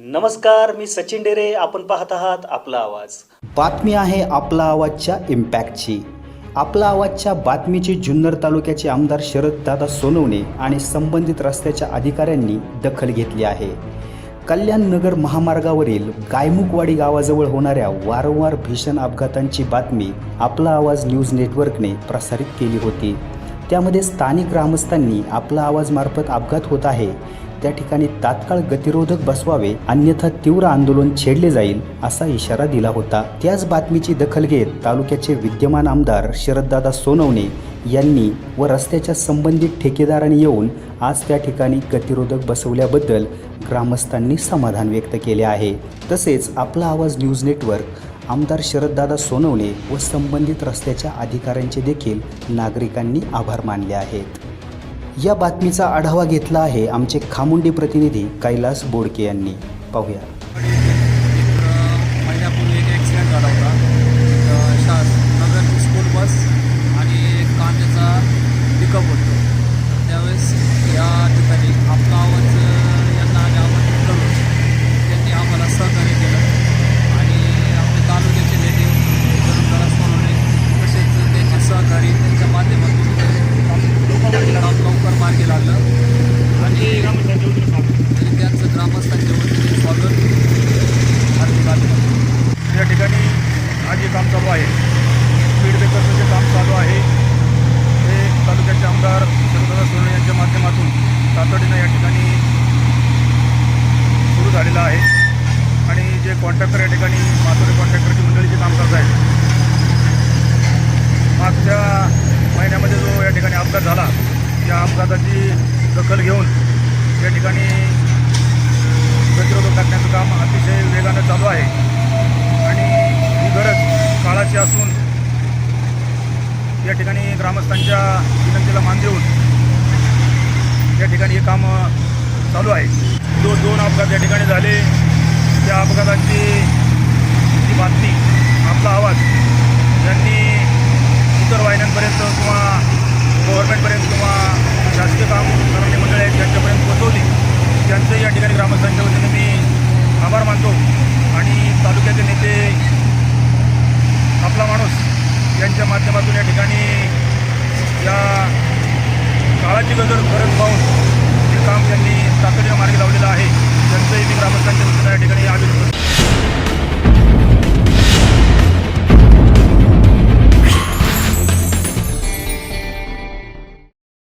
नमस्कार मी सचिन डेरे. आपण पाहत आहात आपला आवाज. बातमी आहे आपला आवाजच्या इम्पॅक्टची आपला आवाजच्या बातमीची जुन्नर तालुक्याचे आमदार शरददादा सोनवणे आणि संबंधित रस्त्याच्या अधिकाऱ्यांनी दखल घेतली आहे. कल्याण नगर महामार्गावरील गायमुखवाडी गावाजवळ होणाऱ्या वारंवार भीषण अपघातांची बातमी आपला आवाज न्यूज नेटवर्कने प्रसारित केली होती. त्यामध्ये स्थानिक ग्रामस्थांनी आपला आवाजमार्फत अपघात होत आहे. त्या ठिकाणी तात्काळ गतिरोधक बसवावे अन्यथा तीव्र आंदोलन छेडले जाईल असा इशारा दिला होता. त्याच बातमीची दखल घेत तालुक्याचे विद्यमान आमदार शरददादा सोनवणे यांनी व रस्त्याच्या संबंधित ठेकेदारांनी येऊन आज त्या ठिकाणी गतिरोधक बसवल्याबद्दल ग्रामस्थांनी समाधान व्यक्त केले आहे. तसेच आपला आवाज न्यूज नेटवर्क आमदार शरददादा सोनवणे व संबंधित रस्त्याच्या अधिकाऱ्यांचे देखील नागरिकांनी आभार मानले आहेत. या बातमीचा आढावा घेतला आहे आमचे खामुंडी प्रतिनिधी कैलास बोडके यांनी. पाहूया एक महिन्यापूर्वी एक ॲक्सिडेंट झाला होता अ, शा नगर स्कूल बस आणि एक कांद्याचा पिकअप होतो त्यावेळेस या ठिकाणी आपला आवाज अ, यांना आम्ही आमंत्रित करून त्यांनी आम्हाला सहकार्य केलं आणि आपले तालुक्याचे नेते जरा सोनवणे तसेच त्यांचे सहकारी त्यांच्या माध्यमातून काम लवकर मार्गी लागलं आणि तरी त्यांचं ग्रामस्थांच्या वतीने स्वागत हार्दिक अभिनंदन या ठिकाणी आज काम चालू आहे. स्पीड ब्रेकरचं जे काम चालू आहे ते तालुक्याचे आमदार शरददादा सोने यांच्या माध्यमातून तातडीनं या ठिकाणी सुरू झालेलं आहे. आणि जे कॉन्ट्रॅक्टर या ठिकाणी माथुरे कॉन्ट्रॅक्टरची मंडळी जे काम करत आहेत मागच्या महिन्यामध्ये जो या ठिकाणी अपघात झाला त्या अपघाताची दखल घेऊन या ठिकाणी प्रतिरोधक टाकण्याचं काम अतिशय वेगानं चालू आहे. काळाची असून या ठिकाणी ग्रामस्थांच्या विनंतीला मान देऊन या ठिकाणी हे काम चालू आहे. जो दोन अपघात या ठिकाणी झाले त्या अपघातांची जी बातमी आपला आवाज यांनी इतर वाहिन्यांपर्यंत किंवा गव्हर्नमेंटपर्यंत किंवा शासकीय काम करणारी मंडळ आहेत त्यांच्यापर्यंत पोहोचवली त्यांचंही या ठिकाणी ग्रामस्थांच्या वतीने मी आभार मानतो आणि तालुक्याचे नेते आपला माणूस यांच्या माध्यमातून या ठिकाणी या काळाची गजर गरज पाहून हे काम त्यांनी तातडीनं मार्गी लावलेलं आहे.